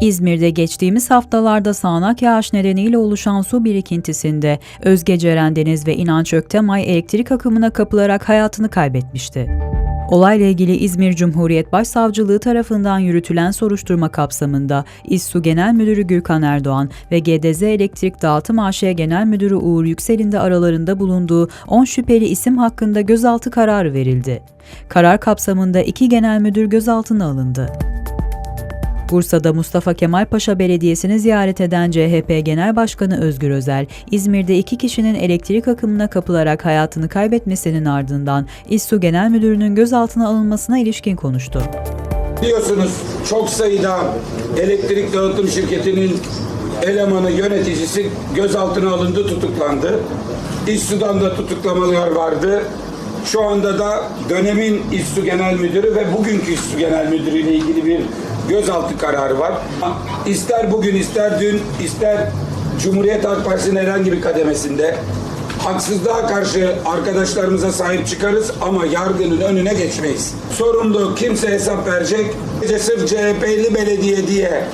İzmir'de geçtiğimiz haftalarda sağanak yağış nedeniyle oluşan su birikintisinde Özge Ceren Deniz ve İnanç Öktemay elektrik akımına kapılarak hayatını kaybetmişti. Olayla ilgili İzmir Cumhuriyet Başsavcılığı tarafından yürütülen soruşturma kapsamında İSSU Genel Müdürü Gürkan Erdoğan ve GDZ Elektrik Dağıtım AŞ Genel Müdürü Uğur Yüksel'in de aralarında bulunduğu 10 şüpheli isim hakkında gözaltı kararı verildi. Karar kapsamında iki genel müdür gözaltına alındı. Bursa'da Mustafa Kemal Paşa Belediyesi'ni ziyaret eden CHP Genel Başkanı Özgür Özel, İzmir'de iki kişinin elektrik akımına kapılarak hayatını kaybetmesinin ardından İSSU Genel Müdürü'nün gözaltına alınmasına ilişkin konuştu. Biliyorsunuz çok sayıda elektrik dağıtım şirketinin elemanı, yöneticisi gözaltına alındı, tutuklandı. İSSU'dan da tutuklamalar vardı. Şu anda da dönemin İSSU Genel Müdürü ve bugünkü İSSU Genel Müdürü ile ilgili bir gözaltı kararı var. İster bugün, ister dün, ister Cumhuriyet Halk Partisi'nin herhangi bir kademesinde haksızlığa karşı arkadaşlarımıza sahip çıkarız ama yargının önüne geçmeyiz. Sorumlu kimse hesap verecek. Sırf CHP'li belediye diye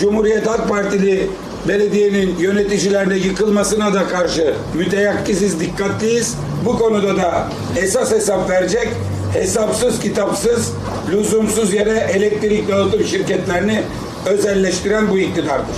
Cumhuriyet Halk Partili belediyenin yöneticilerine yıkılmasına da karşı müteyakkiziz, dikkatliyiz. Bu konuda da esas hesap verecek, hesapsız kitapsız, lüzumsuz yere elektrik dağıtım şirketlerini özelleştiren bu iktidardır.